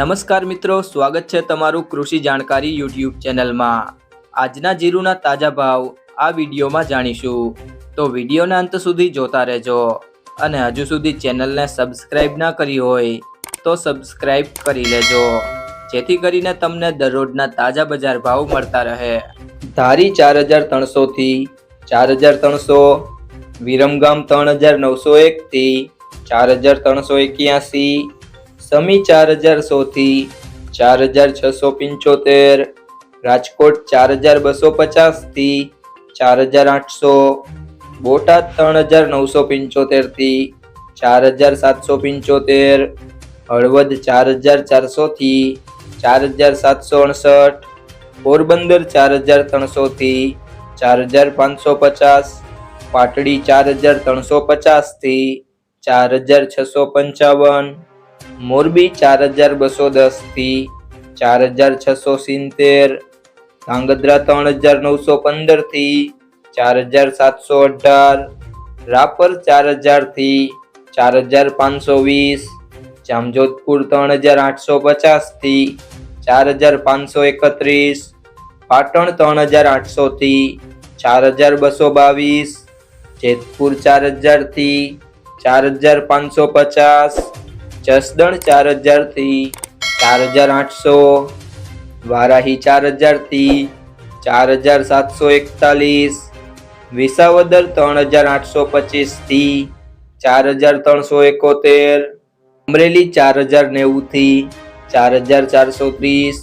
નમસ્કાર મિત્રો, સ્વાગત છે તમારું કૃષિ જાણકારી યુટ્યુબ ચેનલમાં. આજના જીરુના તાજા ભાવ આ વિડીયોમાં જાણીશું. તો વિડીયોના અંત સુધી જોતા રહેજો અને હજુ સુધી ચેનલને સબસ્ક્રાઇબ ના કરી હોય તો સબસ્ક્રાઇબ કરી લેજો, જેથી કરીને તમને દરરોજના તાજા બજાર ભાવ મળતા રહે. ધારી ચાર હજાર ત્રણસોથી ચાર હજાર ત્રણસો, વિરમગામ ત્રણ હજાર નવસો એકથી ચાર હજાર ત્રણસો એક્યાસી સમી ચાર હજાર સોથી ચાર હજાર છસો પંચોતેર રાજકોટ ચાર હજાર બસો પચાસથી ચાર હજાર આઠસો બોટાદ ત્રણ હજાર નવસો પંચોતેરથી ચાર હજાર સાતસો પંચોતેર હળવદ ચાર હજાર ચારસોથી ચાર હજાર સાતસો અડસઠ પોરબંદર ચાર હજાર ત્રણસોથી ચાર હજાર પાંચસો પચાસ પાટડી ચાર હજાર ત્રણસો પચાસથી ચાર હજાર છસો પંચાવન મોરબી ચાર હજાર બસો દસથી ચાર હજાર છસો સિત્તેર, ધાંગધ્રા ત્રણ હજાર નવસો પંદરથી ચાર હજાર સાતસો અઢાર, રાપર ચાર હજારથી ચાર હજાર પાંચસો વીસ, જામજોધપુર ત્રણ હજાર આઠસો પચાસથી ચાર હજાર પાંચસો એકત્રીસ, પાટણ ત્રણ હજાર આઠસોથી ચાર હજાર બસો બાવીસ, જેતપુર ચાર હજારથી ચાર હજાર પાંચસો પચાસ જસદણ ચાર હજારથી ચાર હજાર આઠસો, વારાહી ચાર હજારથી ચાર હજાર સાતસો એકતાલીસ, વિસાવદર ત્રણ હજાર આઠસો પચીસથી ચાર હજાર ત્રણસો એકોતેર, અમરેલી ચાર હજાર નેવુંથી ચાર હજાર ચારસો ત્રીસ,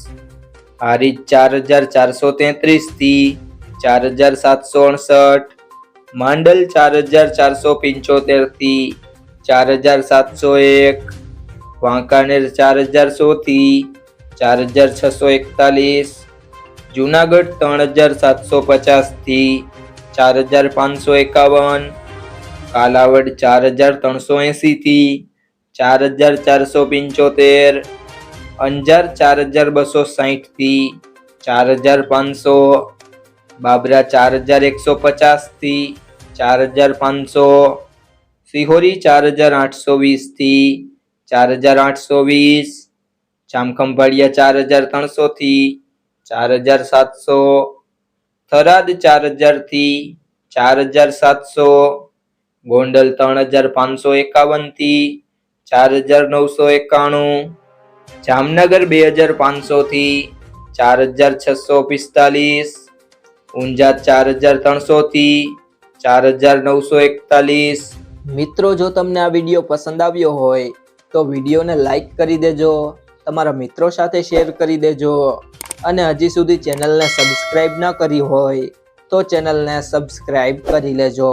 હારીજ ચાર હજાર ચારસો તેત્રીસથી ચાર હજાર સાતસો અડસઠ, માંડલ ચાર હજાર ચારસો પંચોતેરથી ચાર હજાર સાતસો એક વાંકાનેર ચાર હજાર સોથી ચાર હજાર છસો એકતાલીસ જુનાગઢ ત્રણ હજાર સાતસો પચાસથી ચાર હજાર પાંચસો એકાવન કાલાવડ ચાર હજાર ત્રણસો એંસીથી ચાર હજાર ચારસો પંચોતેર અંજાર ચાર હજાર બસો સાહીઠથી ચાર હજાર પાંચસો બાબરા ચાર હજાર એકસો પચાસથી ચાર હજાર પાંચસો સિહોરી ચાર હજાર આઠસો વીસથી ચાર હજાર આઠસો વીસ, જામખંભાળિયા ચાર હજાર ત્રણસોથી, ચાર હજાર સાતસો, થરાદ ચાર હજારથી, ચાર હજાર સાતસો, ગોંડલ ત્રણ હજાર પાંચસો એકાવનથી, ચાર હજાર નવસો એકાણું, જામનગર બે હજાર પાંચસોથી, ચાર હજાર છસો પિસ્તાલીસ, ઊંઝા ચાર હજાર ત્રણસોથી, ચાર હજાર નવસો એકતાલીસ. મિત્રો, જો તમને આ વીડિયો પસંદ આવ્યો હોય તો વિડીયોને લાઈક કરી દેજો, તમારા મિત્રો સાથે શેર કરી દેજો અને હજી સુધી ચેનલને સબસ્ક્રાઈબ ન કરી હોય તો ચેનલને સબસ્ક્રાઈબ કરી લેજો.